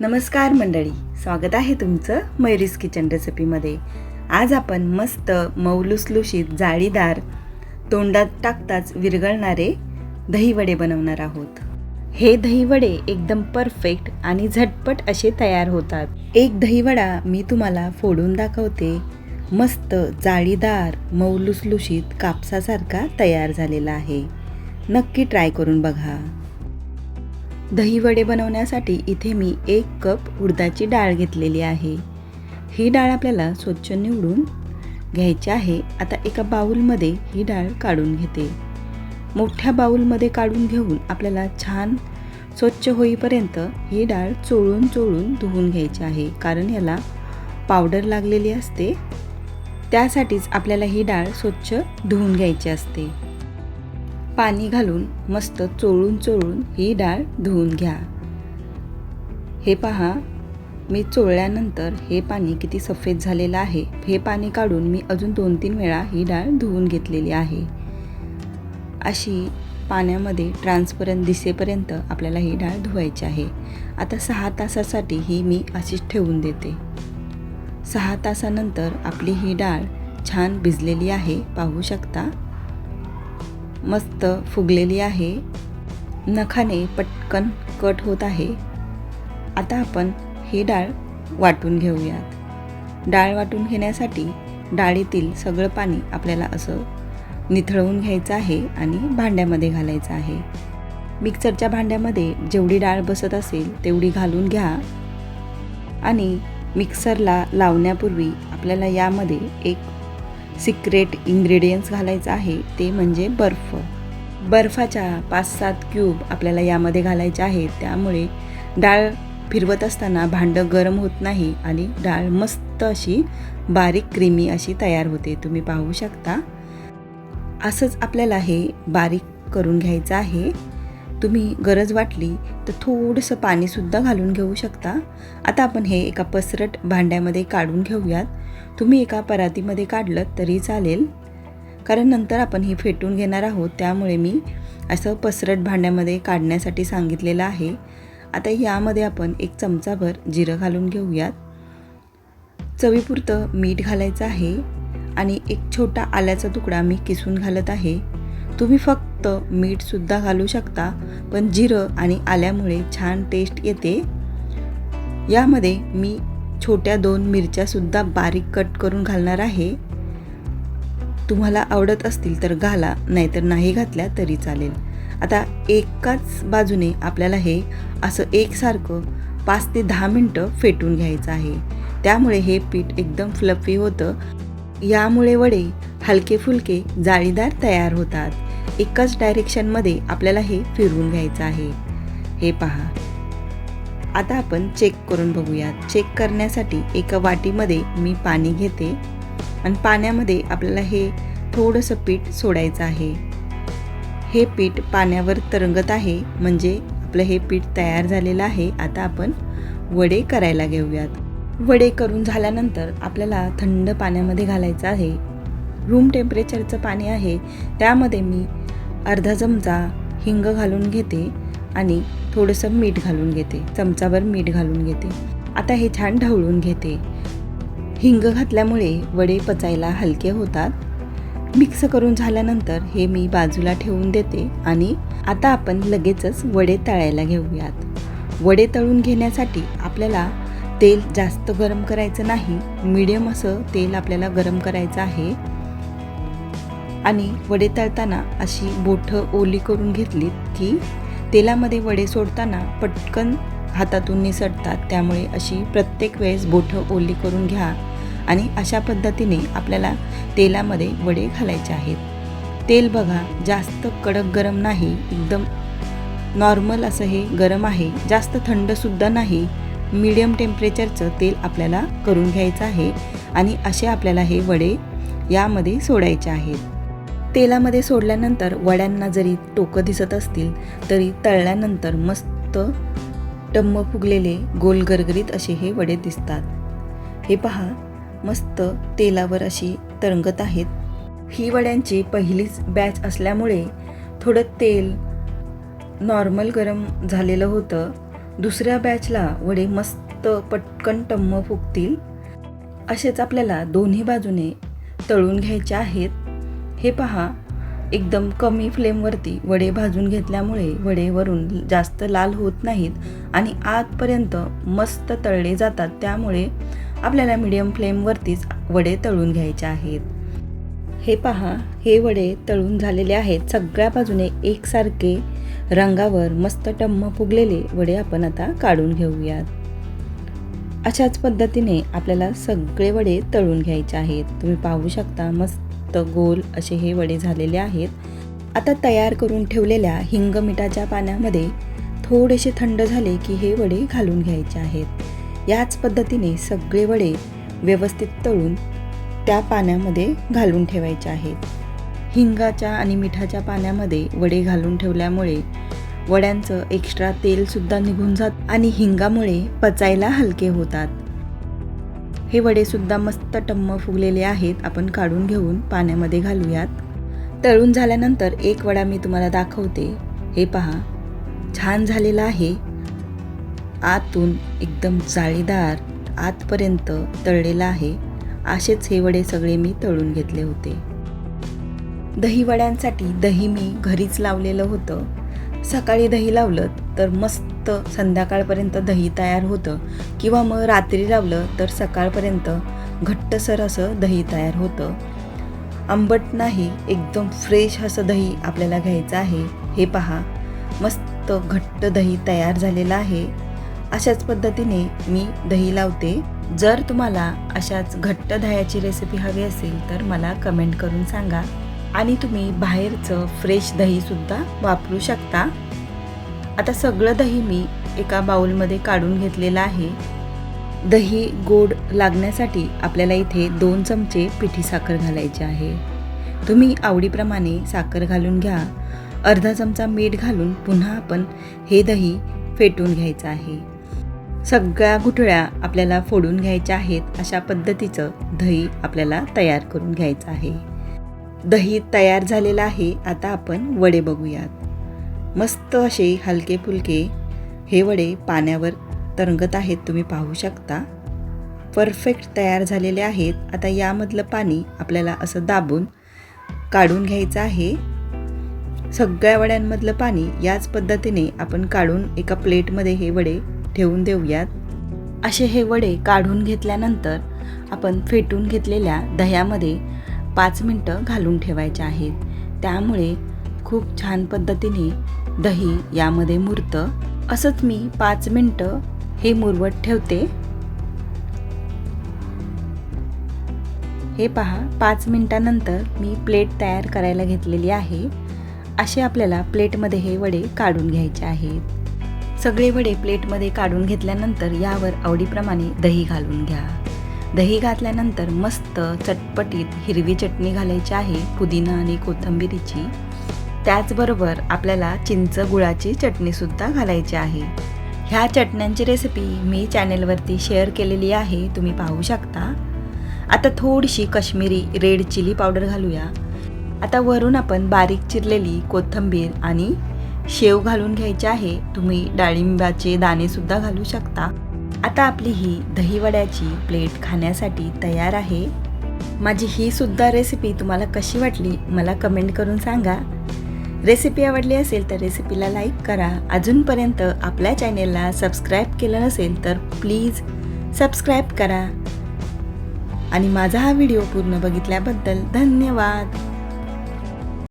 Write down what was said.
नमस्कार मंडळी स्वागत आहे तुमचं मैरीस किचन रेसिपीमध्ये. आज आपण मस्त मौलुसलुशीत जाळीदार तोंडात टाकताच विरघळणारे दहीवडे बनवणार आहोत. हे दहीवडे एकदम परफेक्ट आणि झटपट असे तयार होतात. एक दहीवडा मी तुम्हाला फोडून दाखवते. मस्त जाळीदार मौलुसलुशीत कापसासारखा तयार झालेला आहे. नक्की ट्राय करून बघा. दहीवडे बनवण्यासाठी इथे मी एक कप उडदाची डाळ घेतलेली आहे. ही डाळ आपल्याला स्वच्छ निवडून घ्यायची आहे. आता एका बाऊलमध्ये ही डाळ काढून घेते. मोठ्या बाऊलमध्ये काढून घेऊन आपल्याला छान स्वच्छ होईपर्यंत ही डाळ चोळून चोळून धुवून घ्यायची आहे. कारण याला पावडर लागलेली असते. त्यासाठीच आपल्याला ही डाळ स्वच्छ धुवून घ्यायची असते. पाणी घालून मस्त चोळून चोळून ही डाळ धुवून घ्या. हे पहा मी चोळल्यानंतर हे पाणी किती सफेद झालेलं आहे. हे पाणी काढून मी अजून दोन तीन वेळा ही डाळ धुवून घेतलेली आहे. अशी पाण्यामध्ये ट्रान्सपरंट दिसेपर्यंत आपल्याला ही डाळ धुवायची आहे. आता सहा तासासाठी ही मी अशीच ठेवून देते. सहा तासानंतर आपली ही डाळ छान भिजलेली आहे. पाहू शकता? मस्त फुगलेली आहे. नखाने पटकन कट होत आहे. आता आपण ही डाळ वाटून घेऊयात. डाळ वाटून घेण्यासाठी डाळीतील सगळं पाणी आपल्याला असं निथळवून घ्यायचं आहे आणि भांड्यामध्ये घालायचं आहे. मिक्सरच्या भांड्यामध्ये जेवढी डाळ बसत असेल तेवढी घालून घ्या. आणि मिक्सरला लावण्यापूर्वी आपल्याला यामध्ये एक सिक्रेट इंग्रेडियंट्स घालायचं आहे ते म्हणजे बर्फ. बर्फाच्या पाच सात क्यूब आपल्याला यामध्ये घालायचे आहेत. त्यामुळे डाळ फिरवत असताना भांडं गरम होत नाही आणि डाळ मस्त अशी बारीक क्रीमी अशी तयार होते. तुम्ही पाहू शकता. असंच आपल्याला हे बारीक करून घ्यायचं आहे. तुम्ही गरज वाटली तर थोडंसं पाणीसुद्धा घालून घेऊ शकता. आता आपण हे एका पसरट भांड्यामध्ये काढून घेऊयात. तुम्ही एका परातीमध्ये काढलं तरी चालेल. कारण नंतर आपण हे फेटून घेणार आहोत त्यामुळे मी असं पसरट भांड्यामध्ये काढण्यासाठी सांगितलेलं आहे. आता यामध्ये आपण एक चमचाभर जिरं घालून घेऊयात. चवीपुरतं मीठ घालायचं आहे आणि एक छोटा आल्याचा तुकडा मी किसून घालत आहे. तुम्ही फक्त मीठसुद्धा घालू शकता पण जिरं आणि आल्यामुळे छान टेस्ट येते. यामध्ये मी छोट्या दोन मिरच्यासुद्धा बारीक कट करून घालणार आहे. तुम्हाला आवडत असतील तर घाला नाहीतर नाही घातल्या तरी चालेल. आता एकाच बाजूने आपल्याला हे असं एकसारखं पाच ते दहा मिनटं फेटून घ्यायचं आहे. त्यामुळे हे पीठ एकदम फ्लफी होतं. यामुळे वडे हलके फुलके जाळीदार तयार होतात. एकाच डायरेक्शनमध्ये आपल्याला हे फिरवून घ्यायचं आहे. हे पहा. आता आपण चेक करून बघूयात. चेक करण्यासाठी एका वाटीमध्ये मी पाणी घेते आणि पाण्यामध्ये आपल्याला हे थोडंसं पीठ सोडायचं आहे. हे पीठ पाण्यावर तरंगत आहे म्हणजे आपलं हे पीठ तयार झालेलं आहे. आता आपण वडे करायला घेऊयात. वडे करून झाल्यानंतर आपल्याला थंड पाण्यामध्ये घालायचं आहे. रूम टेम्परेचरचं पाणी आहे त्यामध्ये मी अर्धा चमचा हिंग घालून घेते आणि थोडंसं मीठ घालून घेते चमचाभर मीठ घालून घेते. आता हे छान ढवळून घेते. हिंग घातल्यामुळे वडे पचायला हलके होतात. मिक्स करून झाल्यानंतर हे मी बाजूला ठेवून देते आणि आता आपण लगेचच वडे तळायला घेऊयात. वडे तळून घेण्यासाठी आपल्याला तेल जास्त गरम करायचं नाही मीडियम असं तेल आपल्याला गरम करायचं आहे. आणि वडे तळताना अशी बोठं ओली करून घेतलीत की तेलामध्ये वडे सोडताना पटकन हातातून निसटतात. त्यामुळे अशी प्रत्येक वेळेस बोठं ओली करून घ्या आणि अशा पद्धतीने आपल्याला तेलामध्ये वडे घालायचे आहेत. तेल बघा जास्त कडक गरम नाही एकदम नॉर्मल असं हे गरम आहे. जास्त थंडसुद्धा नाही. मीडियम टेम्परेचरचं तेल आपल्याला करून घ्यायचं आहे आणि असे आपल्याला हे वडे यामध्ये सोडायचे आहेत. तेलामध्ये सोडल्यानंतर वड्यांना जरी टोकं दिसत असतील तरी तळल्यानंतर मस्त टम्म फुगलेले गोल गरगरीत असे हे वडे दिसतात. हे पहा मस्त तेलावर अशी तरंगत आहेत. ही वड्यांची पहिलीच बॅच असल्यामुळे थोडं तेल नॉर्मल गरम झालेलं होतं. दुसऱ्या बॅचला वडे मस्त पटकन टम्म फुगतील. असेच आपल्याला दोन्ही बाजूने तळून घ्यायचे आहेत. हे पहा एकदम कमी फ्लेमवरती वडे भाजून घेतल्यामुळे वडेवरून जास्त लाल होत नाहीत आणि आतपर्यंत मस्त तळले जातात. त्यामुळे आपल्याला मीडियम फ्लेमवरतीच वडे तळून घ्यायचे आहेत. हे पहा हे वडे तळून झालेले आहेत. सगळ्या बाजूने एकसारखे रंगावर मस्त टम्म फुगलेले वडे आपण आता काढून घेऊयात. अशाच पद्धतीने आपल्याला सगळे वडे तळून घ्यायचे आहेत. तुम्ही पाहू शकता मस्त गोल असे हे वडे झालेले आहेत. आता तयार करून ठेवलेल्या हिंग मिठाच्या पाण्यामध्ये थोडेसे थंड झाले की हे वडे घालून घ्यायचे आहेत. याच पद्धतीने सगळे वडे व्यवस्थित तळून त्या पाण्यामध्ये घालून ठेवायचे आहेत. हिंगाच्या आणि मिठाच्या पाण्यामध्ये वडे घालून ठेवल्यामुळे वड्यांचं एक्स्ट्रा तेलसुद्धा निघून जात आणि हिंगामुळे पचायला हलके होतात. हे वडेसुद्धा मस्त टम्म फुगलेले आहेत. आपण काढून घेऊन पाण्यामध्ये घालूयात. तळून झाल्यानंतर एक वडा मी तुम्हाला दाखवते. हे पहा. छान झालेला आहे. आतून एकदम जाळीदार आतपर्यंत तळलेला आहे. असेच हे वडे सगळे मी तळून घेतले होते. दही वड्यांसाठी दही मी घरीच लावलेलं होतं. सकाळी दही लावलं तर मस्त संध्याकाळपर्यंत दही तयार होतं. किंवा मग रात्री लावलं तर सकाळपर्यंत घट्टसर असं दही तयार होतं. आंबट नाही एकदम फ्रेश असं दही आपल्याला घ्यायचं आहे. हे पहा मस्त घट्ट दही तयार झालेलं आहे. अशाच पद्धतीने मी दही लावते. जर तुम्हाला अशाच घट्ट दह्याची रेसिपी हवी असेल तर मला कमेंट करून सांगा. आणि तुम्ही बाहेरचं फ्रेश दहीसुद्धा वापरू शकता. आता सगळं दही मी एका बाउलमध्ये काढून घेतलेलं आहे. दही गोड लागण्यासाठी आपल्याला इथे दोन चमचे पिठी साखर घालायची आहे. तुम्ही आवडीप्रमाणे साखर घालून घ्या. अर्धा चमचा मीठ घालून पुन्हा आपण हे दही फेटून घ्यायचं आहे. सगळ्या गुठळ्या आपल्याला फोडून घ्यायच्या आहेत अशा पद्धतीचं दही आपल्याला तयार करून घ्यायचं आहे. दही तयार झालेलं आहे आता आपण वडे बघूयात. मस्त असे हलके फुलके हे वडे पाण्यावर तरंगत आहेत तुम्ही पाहू शकता. परफेक्ट तयार झालेले आहेत. आता यामधलं पाणी आपल्याला असं दाबून काढून घ्यायचं आहे. सगळ्या वड्यांमधलं पाणी याच पद्धतीने आपण काढून एका प्लेटमध्ये हे वडे ठेवून देऊयात. असे हे वडे काढून घेतल्यानंतर आपण फेटून घेतलेल्या दह्यामध्ये पाच मिनटं घालून ठेवायचे आहेत. त्यामुळे खूप छान पद्धतीने दही यामध्ये मुरतं. असंच मी पाच मिनटं हे मुरवत ठेवते. हे पहा पाच मिनटानंतर मी प्लेट तयार करायला घेतलेली आहे. असे आपल्याला प्लेटमध्ये हे वडे काढून घ्यायचे आहेत. सगळे वडे प्लेटमध्ये काढून घेतल्यानंतर यावर आवडीप्रमाणे दही घालून घ्या. दही घातल्यानंतर मस्त चटपटीत हिरवी चटणी घालायची आहे पुदिना आणि कोथिंबिरीची. त्याचबरोबर आपल्याला चिंच गुळाची चटणीसुद्धा घालायची आहे. ह्या चटण्यांची रेसिपी मी चॅनेलवरती शेअर केलेली आहे तुम्ही पाहू शकता. आता थोडीशी कश्मीरी रेड चिली पावडर घालूया. आता वरून आपण बारीक चिरलेली कोथिंबीर आणि शेव घालून घ्यायची आहे. तुम्ही डाळिंबाचे दाणेसुद्धा घालू शकता. आता आपली ही दहीवड्याची प्लेट खाण्यासाठी तयार आहे. माझी ही सुद्धा रेसिपी तुम्हाला कशी वाटली मला कमेंट करून सांगा. रेसिपी आवडली असेल तर रेसिपीला लाईक करा. अजूनपर्यंत आपल्या चॅनेलला सबस्क्राईब केलं नसेल तर प्लीज सबस्क्राईब करा. आणि माझा हा व्हिडिओ पूर्ण बघितल्याबद्दल धन्यवाद.